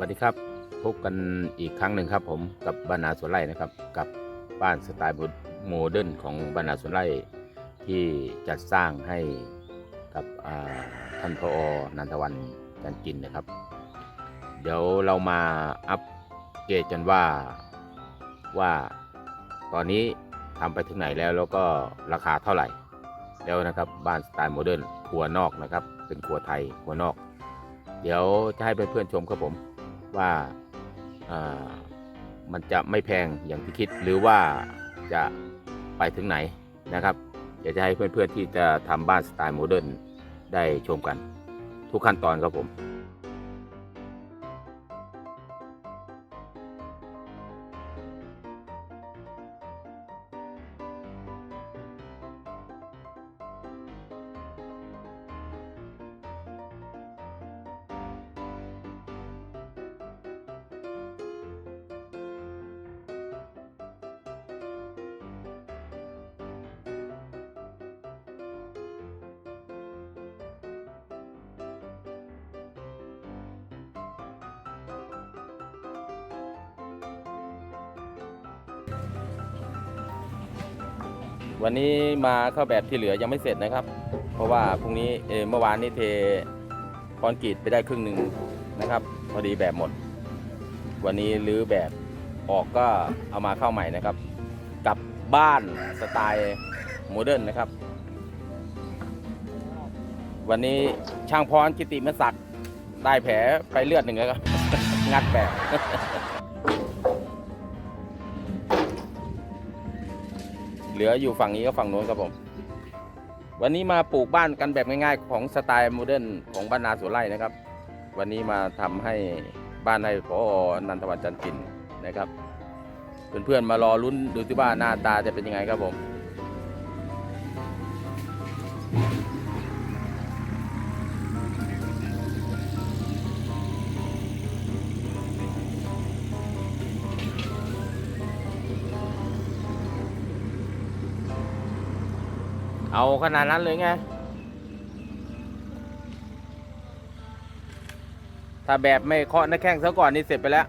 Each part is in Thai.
วัสดีครับ พบกันอีกครั้งหนึ่งครับ ผมกับบ้านนาสวนไร่นะครับ กับบ้านสไตล์โมเดิร์นของบ้านนาสวนไร่ที่จัดสร้างให้กับท่านพอนันทวันจันกินนะครับ เดี๋ยวเรามาอัปเกรดกันว่าว่าตอนนี้ทำไปถึงไหนแล้วแล้วก็ราคาเท่าไหร่ แล้วนะครับบ้านสไตล์โมเดิร์นครัวนอกนะครับ เป็นครัวไทยครัวนอก เดี๋ยวจะให้เพื่อนๆชมครับผม ว่าอ่ามันจะไม่แพงอย่างที่คิดหรือว่าจะไปถึงไหนนะครับเดี๋ยวจะให้เพื่อนๆที่จะทำบ้านสไตล์โมเดิร์นได้ชมกัน ทุกขั้นตอนครับผม วันนี้มาเข้าแบบที่เหลือยังไม่เสร็จนะครับ เพราะว่าพรุ่งนี้เเมื่อวานนี้เทคอนกรีตไปได้ครึ่งหนึ่งนะครับ พอดีแบบหมด วันนี้รื้อแบบออกก็เอามาเข้าใหม่นะครับ กับบ้านสไตล์โมเดิร์นนะครับ วันนี้ช่างพรกิติมศักดิ์ได้แผลไปเลือดหนึ่งแล้วครับงัดแบบ เหลืออยู่ฝั่งนี้ก็ฝั่งโน้นครับผม วันนี้มาปลูกบ้านกันแบบง่ายๆ ของสไตล์โมเดิร์นของบ้านนาสวนไร่นะครับ วันนี้มาทำให้บ้านให้พอนันทวัฒน์จันทร์กินนะครับ เพื่อนๆมารอลุ้นดูที่ว่าหน้าตาจะเป็นยังไงครับผม เอาขนาดนั้นเลยไง ถ้าแบบไม่เคาะหน้าแข้งซะก่อนนี่เสร็จไปแล้ว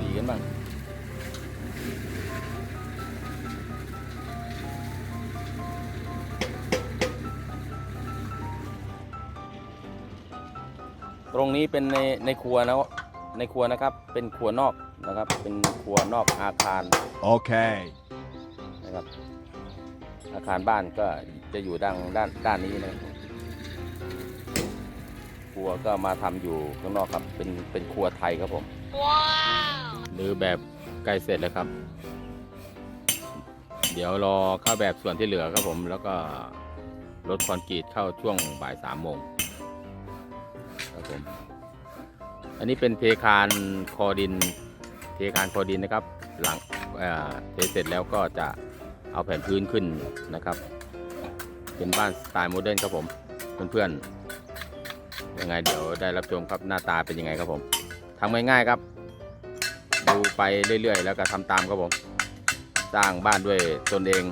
ดีกันบ้าง รงนี้เป็นในในครัวนะในครัวนะครับ เป็นครัวนอกนะครับ เป็นครัวนอกอาคาร Okay. นะครับ อาคารบ้านก็จะอยู่ด้านด้านด้านนี้นะครับครัวก็มาทำอยู่ข้างนอกครับ เป็นเป็นครัวไทยครับผมหรือแบบใกล้เสร็จแล้วครับ เดี๋ยวรอเข้าแบบส่วนที่เหลือครับผม แล้วก็รถคอนกรีตเข้าช่วงบ่ายสามโมงครับ ผม อันนี้เป็นเทคานคอดิน เทคานคอดินนะครับ หลังเอ่อเทเสร็จแล้วก็จะเอาแผ่นพื้นขึ้นนะครับ เป็นบ้านสไตล์โมเดิร์นครับผม เพื่อนๆยังไงเดี๋ยวได้รับชมครับหน้าตาเป็นยังไงครับผมทำง่ายๆครับ ดูไปเรื่อยๆ แล้วก็ทำตามครับผม สร้างบ้านด้วยตนเอง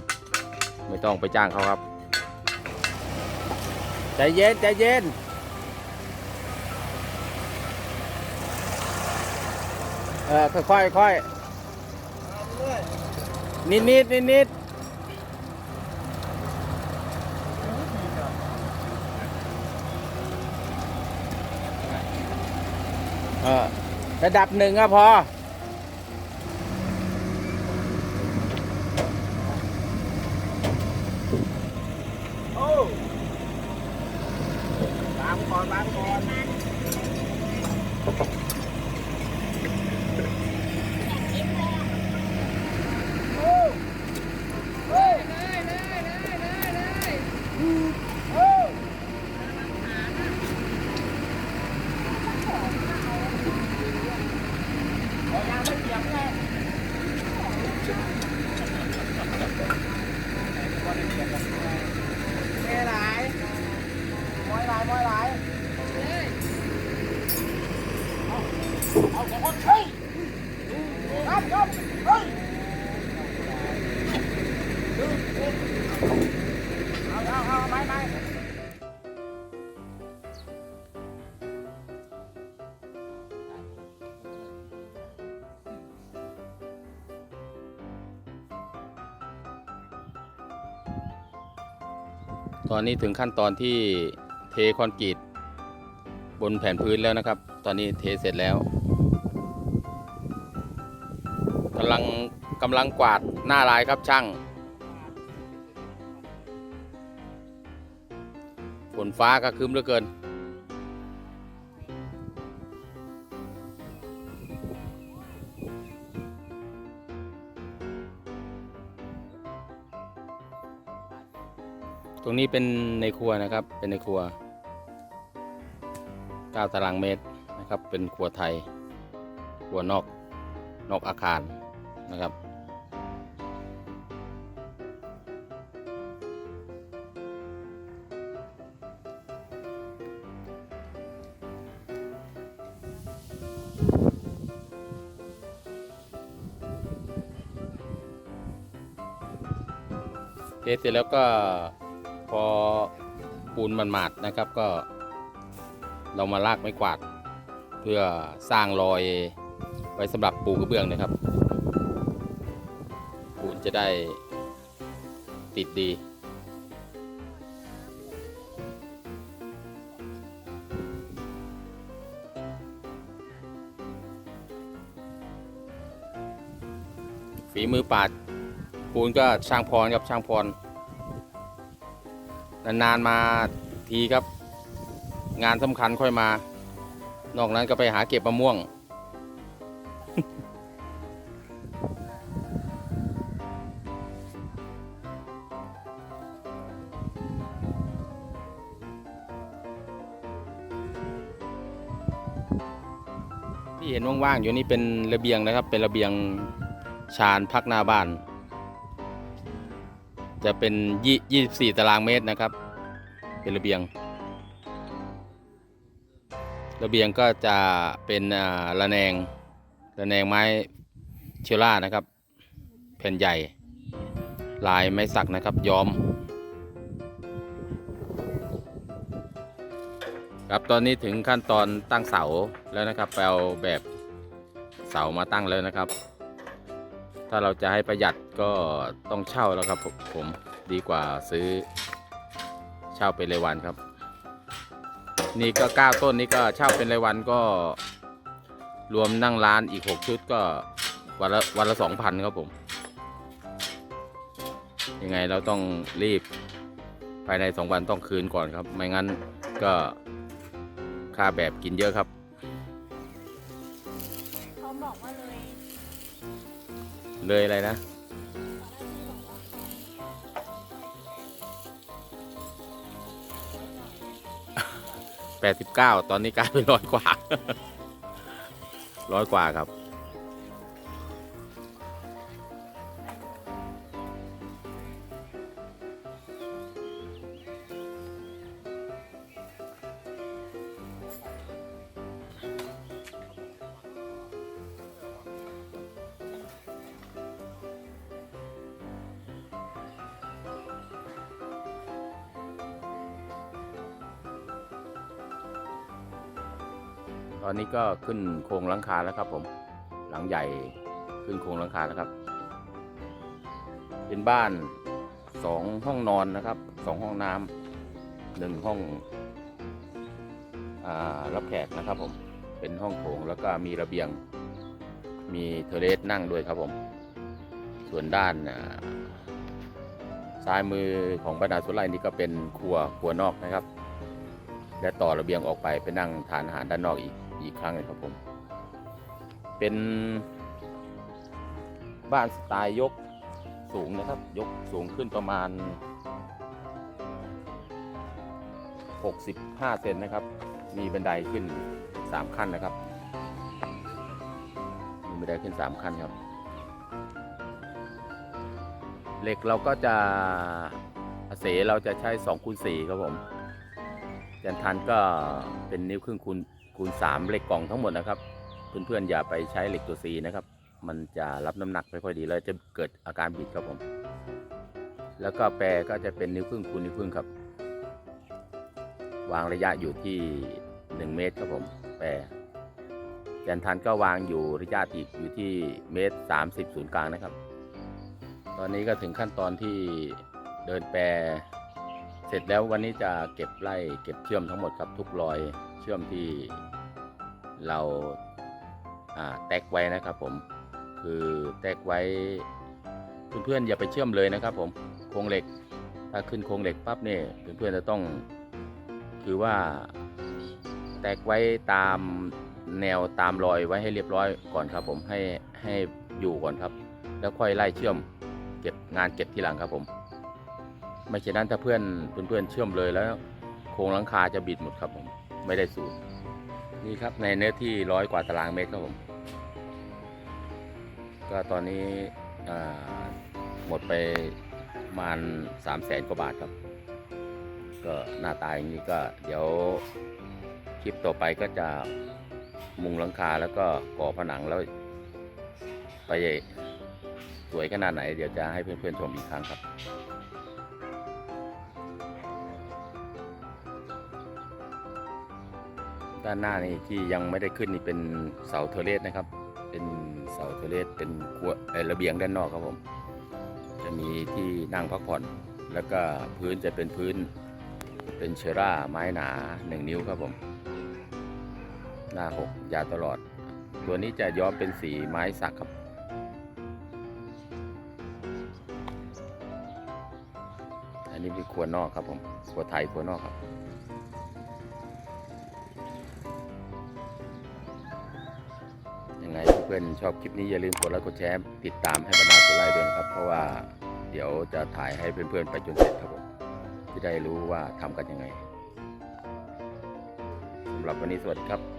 ไม่ต้องไปจ้างเขาครับ ใจเย็นใจเย็น เออค่อยๆค่อยนิดนิดนิดนิดเออระดับหนึ่งอะพอ ไปตอนนี้ถึงขั้นตอนที่เทคอนกรีตบนแผ่นพื้นแล้วนะครับ ตอนนี้เทเสร็จแล้วกำลังกำลังกวาดหน้าลายครับช่าง นฟ้าก็ครึ้มเหลือเกิน ตรงนี้เป็นในครัวนะครับ เป็นในครัว 9 ตารางเมตรนะครับ เป็นครัวไทย ครัวนอก นอกอาคารนะครับ ทสเสร็จแล้วก็พอปูนมันหมาดนะครับก็ เรามาลากไม้กวาด เพื่อสร้างรอยไว้สำหรับปูกระเบื้องนะครับ ปูนจะได้ติดดีฝีมือปาด ปูนก็ช่างพรครับช่างพร นานๆมาทีครับ งานสำคัญค่อยมา นอกนั้นก็ไปหาเก็บมะม่วง ที่เห็นว่างๆอยู่นี่เป็นระเบียงนะครับ เป็นระเบียงชานพักหน้าบ้าน จะเป็นยี่สิบสี่ตารางเมตรนะครับ เป็นระเบียง ระเบียงก็จะเป็นระแนงระแนงไม้เชล่านะครับ แผ่นใหญ่ ลายไม้สักนะครับย้อม ครับตอนนี้ถึงขั้นตอนตั้งเสาแล้วนะครับไปเอาแบบเสามาตั้งแล้วนะครับ ถ้าเราจะให้ประหยัดก็ต้องเช่าแล้วครับผมดีกว่าซื้อเช่าเป็นรายวันครับ นี่ก็เก้าต้นนี้ก็เช่าเป็นรายวันก็รวมนั่งร้านอีกหกชุดก็วันละวันละสองพันครับผม ยังไงเราต้องรีบภายในสองวันต้องคืนก่อนครับ ไม่งั้นก็ค่าแบบกินเยอะครับเขาบอกว่าเลย เลยอะไรนะ แปดสิบเก้า ตอนนี้กลายเป็นร้อยกว่า ร้อยกว่าครับ อนนี้ก็ขึ้นโครงหลังคาแล้วครับ ผม หลังใหญ่ขึ้นโครงหลังคาแล้วครับ เป็นบ้านสองห้องนอนนะครับสองห้องน้ำหนึ่งห้องอรับแขกนะครับ ผม เป็นห้องโถงแล้วก็มีระเบียง มีเทเลสนั่งด้วยครับผม ส่วนด้านซ้ายมือของบรรดาสุไลนี่ก็เป็นครัวครัวนอกนะครับ และต่อระเบียงออกไปไปนั่งทานอาหารด้านนอกอีก อีกครั้งหนึงครับผม เป็นบ้านสไตล์ยกสูงนะครับ ยกสูงขึ้นประมาณ 65 เซนนะครับ มีบันไดขึ้น 3 ขั้นนะครับ มีบันไดขึ้น 3 ขั้นครับ เหล็กเราก็จะเสเราจะใช้2คูณ4ครับผมยันทันก็เป็นนิ้วครึ่งคูณ คูณสามเหล็กกล่องทั้งหมดนะครับเพื่อนๆอย่าไปใช้เหล็กตัวซีนะครับ มันจะรับน้ำหนักไม่ค่อยดีเลยจะเกิดอาการบิดครับผม แล้วก็แปรก็จะเป็นนิ้วครึ่งคูณนิ้วครึ่งครับ วางระยะอยู่ที่ 1 เมตรครับผม แปรยันทันก็วางอยู่ระยะอีกอยู่ที่เมตร 30 ศูนย์กลางนะครับ ตอนนี้ก็ถึงขั้นตอนที่เดินแปรเสร็จแล้ววันนี้จะเก็บไล่เก็บเชื่อมทั้งหมดครับทุกรอยเชื่อมที่ เราแตกไว้นะครับผมคือแตกไว้เพื่อนๆอย่าไปเชื่อมเลยนะครับผมโครงเหล็ก ถ้าขึ้นโครงเหล็กปั๊บเนี่ยเพื่อนๆจะต้องคือว่าแตกไว้ตามแนวตามรอยไว้ให้เรียบร้อยก่อนครับผมให้ให้อยู่ก่อนครับ แล้วค่อยไล่เชื่อมเก็บงานเก็บทีหลังครับผม ไม่เช่นนั้นถ้าเพื่อนเพื่อนๆเชื่อมเลยแล้ว โครงหลังคาจะบิดหมดครับผมไม่ได้สูตร นี่ครับในเนื้อที่ร้อยกว่าตารางเมตรครับผม ก็ตอนนี้หมดไปประมาณสามแสนกว่าบาทครับ ก็หน้าตายอย่างนี้ก็เดี๋ยวคลิปต่อไปก็จะมุงหลังคาแล้วก็ก่อผนังแล้ว ไปสวยขนาดไหน เดี๋ยวจะให้เพื่อนๆชมอีกครั้งครับ ด้านหน้านี่ที่ยังไม่ได้ขึ้นนี่เป็นเสาเทเลสนะครับ เป็นเสาเทเลสเป็นครัวเออระเบียงด้านนอกครับผม จะมีที่นั่งพักผ่อน แล้วก็พื้นจะเป็นพื้น เป็นเชอร่าไม้หนา1นิ้วครับผม หน้า6ยาวตลอด ตัวนี้จะย้อมเป็นสีไม้สักครับอันนี้เป็นครัวนอกครับผมครัวไทยครัวนอกครับ อนๆชอบคลิปนี้อย่าลืมกดไลค์กดแชร์ติดตามให้บรรดาตัวไล่ด้วยนะครับ เพราะว่าเดี๋ยวจะถ่ายให้เพื่อนๆไปจนเสร็จครับผมจะได้รู้ว่าทำกันยังไงสำหรับวันนี้สวัสดีครับ